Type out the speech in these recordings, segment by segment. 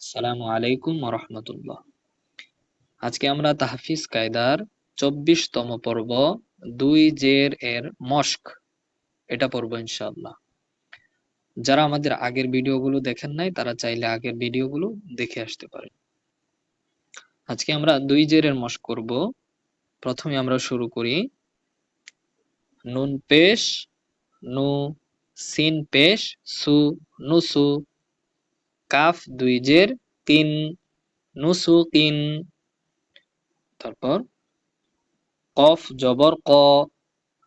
আসসালামু আলাইকুম রহমতুল্লাহ। আজকে আমরা তাহফিজ কায়দার চব্বিশতম পর্ব, দুই জের এর মস্ক এটা পড়ব ইনশাআল্লাহ। যারা আমাদের আগের ভিডিওগুলো দেখেন নাই, তারা চাইলে আগের ভিডিওগুলো দেখে আসতে পারেন। আজকে আমরা দুই জেরের মস্ক করব। প্রথমে আমরা শুরু করি। নুন পেশ, নু, সিন পেশ, সু নুসু কাফ দুই জের, তিন নুসু তিন তারপর কফ জবর ক,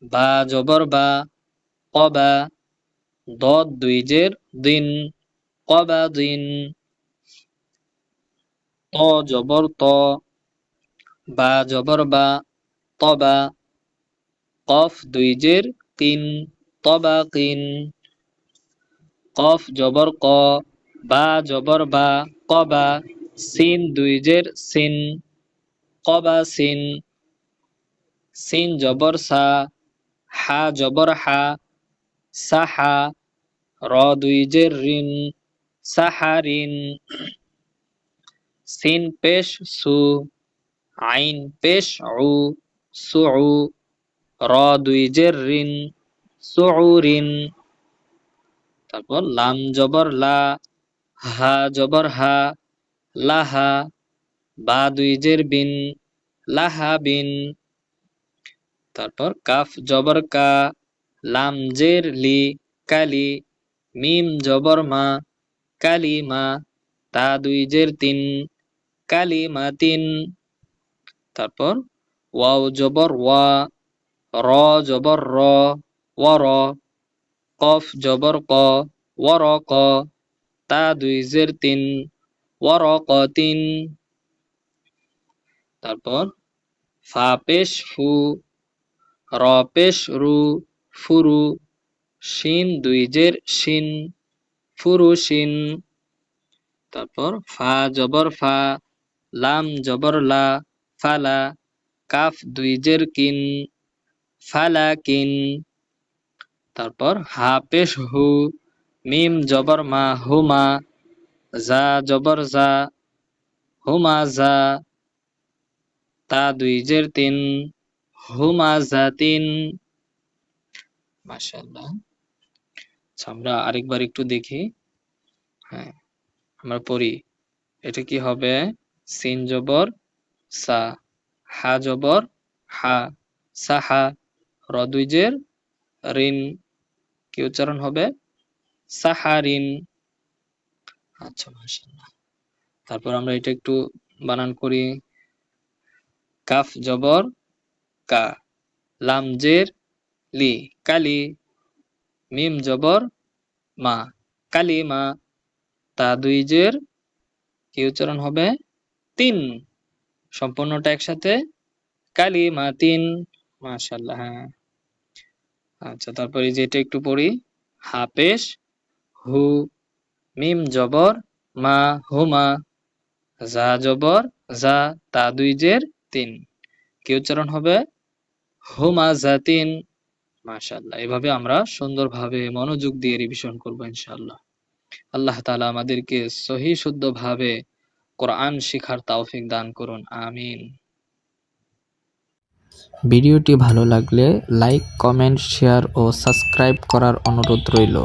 বা জবর বা, কবা। দদ দুই জের, দিন কবা দিন। ত জবর ত, বা জবর বা, তবা। কফ দুই জের, তিন তবা তিন। কফ জবর ক বা, জবর বা, কবা, সিন দুই জের সিন, কবা সিন সিন জবর সা, হা জবর হা সাহা র দুই জের রিন সাহারিন সিন পেশ সু, আইন পেশ উ, সু র দুই জের রিন সুরিন তারপর লাম জবর লা হা জবর হা, লাহা, বা দুই জের বিন, লাহা বিন। তারপর কাফ জবর কা, লাম জের লি, কালি, মিম জবর মা, কালি মা, তা দুই জের তিন, কালি মা তিন। তারপর ওয়াও জবর ওয়া, র জবর র ওয়ার কফ জবর ক ওয়ার ক। তা দুই জের তিন ওয়ার ক তিন তারপর ফা পেশ ফু র রু, ফুরু, শিন দুই জের শিন, ফুরু শিন। তারপর, ফা জবর ফা, লাম জবর লা, ফালা, কাফ দুই জের কিন ফালা কিন তারপর হা পেশ হু মিম জবর মা হুমা, জা জবর জা, হুমা যা তা দুই জের তিন, হুমা জা তিন। মাশাআল্লাহ। আচ্ছা আমরা আরেকবার একটু দেখি। হ্যাঁ আমরা পড়ি। এটা কি হবে? সিন জবর, সা, হা জবর, হা সাহা র দুই রিন, কি উচ্চারণ হবে? সাহারিন। আচ্ছা মাশাআল্লাহ। তারপর আমরা এটা একটু বানান করি। কাফ জবর, কা। লাম জের, লি। কালি। মিম জবর, মা। কালি, মা। তা দুই জের, কি উচ্চারণ হবে? তিন। সম্পূর্ণটা একসাথে। কালি, মা তিন। মাশাল্লাহ হ্যাঁ। আচ্ছা তারপরে যেটা একটু পড়ি। হাপেশ হু, মিম জবর, মা, হুমা যা জবর যা তা দুই জের তিন। কি উচ্চারণ হবে? হুমা যা তিন। মাশাল্লাহ এভাবে আমরা সুন্দরভাবে মনোযোগ দিয়ে রিভিশন করব ইনশাআল্লাহ। আল্লাহ তাআলা আমাদেরকে সহি, শুদ্ধভাবে কোরআন শিখার তৌফিক দান করুন, আমিন। ভিডিওটি ভালো লাগলে লাইক, কমেন্ট, শেয়ার ও সাবস্ক্রাইব করার অনুরোধ রইল।